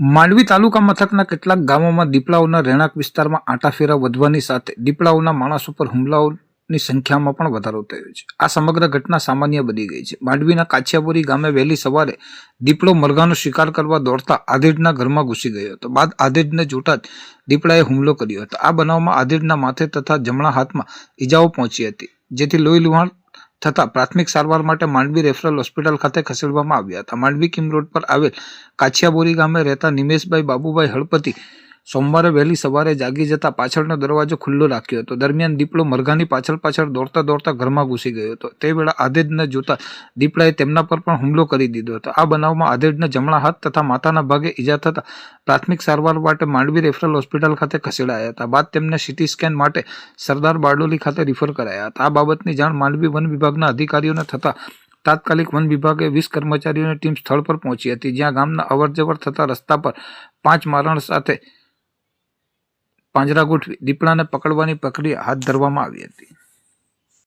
માંડવી તાલુકા મથકના કેટલાક ગામોમાં દીપડાઓના રહેણાંક વિસ્તારમાં આંટાફેરા વધવાની સાથે દીપડાઓના માણસો પર હુમલાઓની સંખ્યામાં પણ વધારો થયો છે. આ સમગ્ર ઘટના સામાન્ય બની ગઈ છે. માંડવીના કાછિયાપુરી ગામે વહેલી સવારે દીપડો મરઘાનો શિકાર કરવા દોડતા આધેડના ઘરમાં ઘૂસી ગયો હતો. બાદ આધેડને જોતા જ દીપડાએ હુમલો કર્યો હતો. આ બનાવમાં આધેડના માથે તથા જમણા હાથમાં ઈજાઓ પહોંચી હતી, જેથી લોહી લુહાણ થતાં પ્રાથમિક સારવાર માટે માંડવી રેફરલ હોસ્પિટલ ખાતે ખસેડવામાં આવ્યા હતા. માંડવી કિમ રોડ પર આવેલ કાછિયાબોરી ગામે રહેતા નિમેશભાઈ બાબુભાઈ હળપતિ સોમવારે વહેલી સવારે જાગી જતા પાછળનો દરવાજો ખુલ્લો રાખ્યો હતો. દરમિયાન દીપડો મરઘાની પાછળ પાછળ દોડતા દોડતા ઘરમાં ઘૂસી ગયો હતો. તે વેળા આધેડને જોતા દીપડાએ તેમના પર પણ હુમલો કરી દીધો હતો. આ બનાવમાં આધેડને જમણા હાથ તથા માથાના ભાગે ઈજા થતા પ્રાથમિક સારવાર માટે માંડવી રેફરલ હોસ્પિટલ ખાતે ખસેડાયા હતા. બાદ તેમને સિટી સ્કેન માટે સરદાર બારડોલી ખાતે રિફર કરાયા હતા. આ બાબતની જાણ માંડવી વન વિભાગના અધિકારીઓને થતા તાત્કાલિક વન વિભાગે વીસ કર્મચારીઓની ટીમ સ્થળ પર પહોંચી હતી, જ્યાં ગામના અવરજવર થતા રસ્તા પર પાંચ મારણ સાથે પાંજરા ગોઠવી દીપડાને પકડવાની પ્રક્રિયા હાથ ધરવામાં આવી હતી.